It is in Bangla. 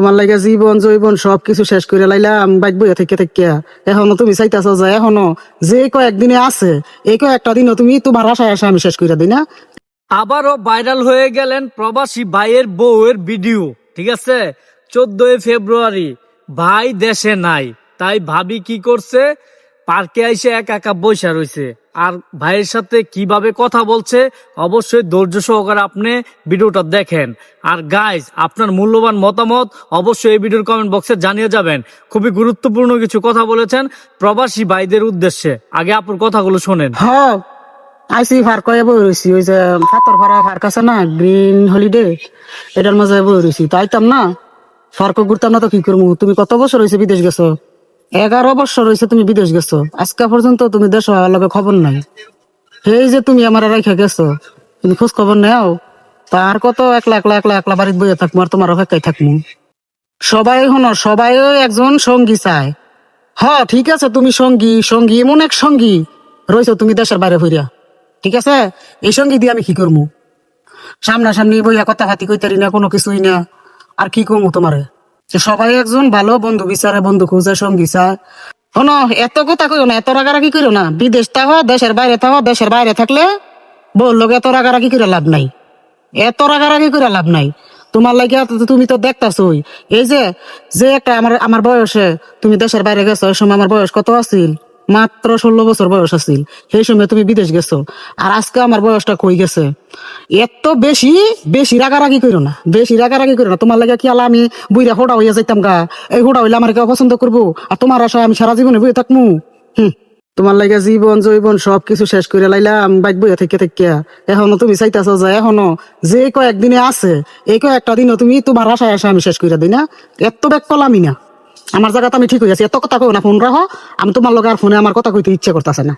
তোমার লাগে জীবন জৈবন সবকিছু শেষ করে লাইলাম, বাইক বইয়া থেকে থেকে। এখনও তুমি চাইতেছ যে এখনও যে কয়েকদিনে আছে, এই কয়েকটা দিনও তুমি তোমার আশায় আশা আমি শেষ করে দিই না। আবারও ভাইরাল হয়ে গেলেন প্রবাসী ভাইয়ের বউয়ের ভিডিও, ঠিক আছে? চোদ্দই ফেব্রুয়ারি, ভাই দেশে নাই, তাই ভাবি কি করছে? পার্কে আইসে একা একা বসে রয়েছে আর ভাইয়ের সাথে কীভাবে কথা বলছে অবশ্যই ধৈর্য সহকারে আপনি ভিডিওটা দেখেন। আর গাইজ আপনার মূল্যবান মতামত অবশ্যই এই ভিডিওর কমেন্ট বক্সে জানিয়ে যাবেন। খুবই গুরুত্বপূর্ণ কিছু কথা বলেছেন প্রবাসী ভাইদের উদ্দেশ্যে। আগে আপুর কথাগুলো শোনেন। হ আইসি ফার কয়ে বই ওই যে ফাতর ফারা ফার্ক আছে না গ্রিন হলিডে এটার মাঝে বই রয়েছি তাইতাম না ফার্ক ঘুরতাম না তো কি করব তুমি কত বছর হয়েছে বিদেশ গেছো? এগারো বছর হয়েছে তুমি বিদেশ গেছো। আজকে পর্যন্ত তুমি দেশ হওয়ার লগে খবর নাই। এই যে তুমি আমার রেখে গেছো, তুমি খোঁজ খবর নেও। তার কত একলা একলা একলা একলা বাড়িতে বইয়ে থাকব আর তোমার অপেক্ষায় থাকব সবাই হন সবাই একজন সঙ্গী চায়। হ, ঠিক আছে, তুমি সঙ্গী সঙ্গী এমন এক সঙ্গী রয়েছো তুমি দেশের বাইরে হইয়া ঠিক আছে? এই সঙ্গী দিয়ে আমি কি করব সামনাসামনি বইয়া কথা হাতি কইতারি না, কোনো কিছুই না। আর কি করব তোমারে? সবাই একজন ভালো বন্ধু বিচারে, বন্ধু খুঁজে, সঙ্গী চায়। এত কথা কইও না, এত রাগারাগি করো না। বিদেশ থাকো, দেশের বাইরে থাকো, দেশের বাইরে থাকলে বল লোক এত রাগারাগি করে লাভ নাই। এত রাগারাগি করে লাভ নাই। তোমার লাগে তুমি তো দেখতাছই। এই যে যে একটা আমার আমার বয়সে তুমি দেশের বাইরে গেছো, ওই সময় আমার বয়স কত আছিল? মাত্র ষোলো বছর বয়স আছিল। সেই সময় তুমি বিদেশ গেছো। আর আজকে আমার বয়সটা কই গেছে? এত বেশি বেশি রাগারাগি করো না। বেশি রাগারাগি করো না। তোমার লাগে কি আলা আমি বুইরা হোড়া হইয়া যাইতাম গা? এই হোড়া হইলে আমার কেউ পছন্দ করব? আর তোমার আশায় আমি সারা জীবনে বইয়ে থাকমু? হুম। তোমার লাগে জীবন জৈবন সবকিছু শেষ করে লাইলাম, বাইক বইয়া থেকে থেকে এখনও তুমি চাইতেছ যে এখনও যে কয়েকদিনে আছে, এই কয়েকটা দিনও তুমি তোমার আশায় আশা আমি শেষ করে দিই না। এত ব্যাগ কলামি না। আমার জায়গাতে আমি ঠিক হয়ে আছি এত কথা কো না, ফোন রাখো। আমি তোমার লগে আর ফোনে আমার কথা কইতে ইচ্ছে করতেছে না।